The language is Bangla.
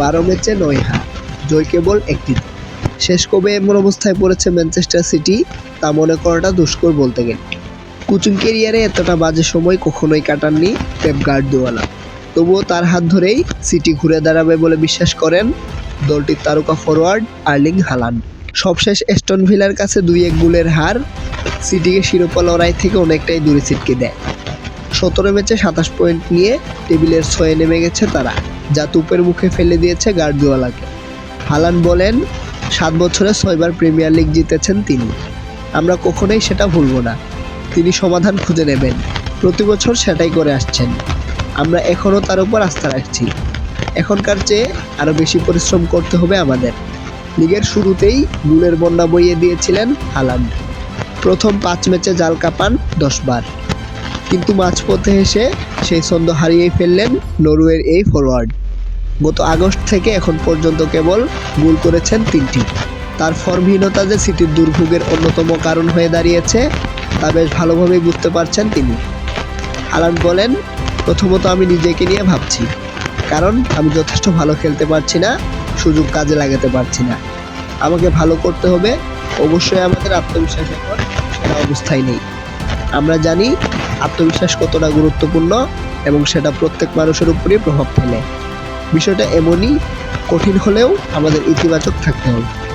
বারো ম্যাচে নয় হার, জয় কেবল একটি শেষ কবে এমন অবস্থায় পড়েছে ম্যানচেস্টার সিটি, তা মনে করাটা দুষ্কর বলতে গেলে। কোচিং কেরিয়ারে এতটা বাজে সময় কখনোই কাটাননি পেপ গার্দিওয়ালা। তবুও তার হাত ধরেই সিটি ঘুরে দাঁড়াবে বলে বিশ্বাস করেন দলটির তারকা ফরোয়ার্ড আর্লিং হালান্ড সবশেষ এস্টন ভিলার কাছে দুই এক গোলের হার সিটিকে শিরোপা লড়াই থেকে অনেকটাই দূরে ছিটকে দেয়। সতেরো ম্যাচে সাতাশ পয়েন্ট নিয়ে টেবিলের ছয়ে নেমে গেছে তারা। যা তুপের মুখে ফেলে দিয়েছে গার্দিওয়ালাকে। হালান বলেন, সাত বছরে ছয়বার প্রিমিয়ার লিগ জিতেছেন তিনি। আমরা কখনোই সেটা ভুলব না। তিনি সমাধান খুঁজে নেবেন। প্রতি বছর সেটাই করে আসছেন। আমরা এখনও তার উপর আস্থা রাখছি। এখনকার চেয়ে আরও বেশি পরিশ্রম করতে হবে আমাদের। লিগের শুরুতেই গুলের বন্যা বইয়ে দিয়েছিলেন হালান্ড প্রথম পাঁচ ম্যাচে জাল কাপান দশবার কিন্তু মাঝপথে এসে সেই ছন্দ হারিয়েই ফেললেন নরওয়ের এই ফরওয়ার্ড গত আগস্ট থেকে এখন পর্যন্ত কেবল গোল করেছেন তিনটি। তার ফর্মহীনতা যে সিটির দুর্ভোগের অন্যতম কারণ হয়ে দাঁড়িয়েছে, তা বেশ ভালোভাবেই বুঝতে পারছেন তিনি। আলান বলেন, প্রথমত আমি নিজেকে নিয়ে ভাবছি, কারণ আমি যথেষ্ট ভালো খেলতে পারছি না, সুযোগ কাজে লাগাতে পারছি না। আমাকে ভালো করতে হবে, অবশ্যই আমাদের আত্মবিশ্বাস এখন সেরা অবস্থায় নেই। আমরা জানি আত্মবিশ্বাস কতটা গুরুত্বপূর্ণ এবং সেটা প্রত্যেক মানুষের উপরই প্রভাব ফেলে। বিষয়টা এমনই কঠিন হলেও আমাদের ইতিবাচক থাকতে হবে।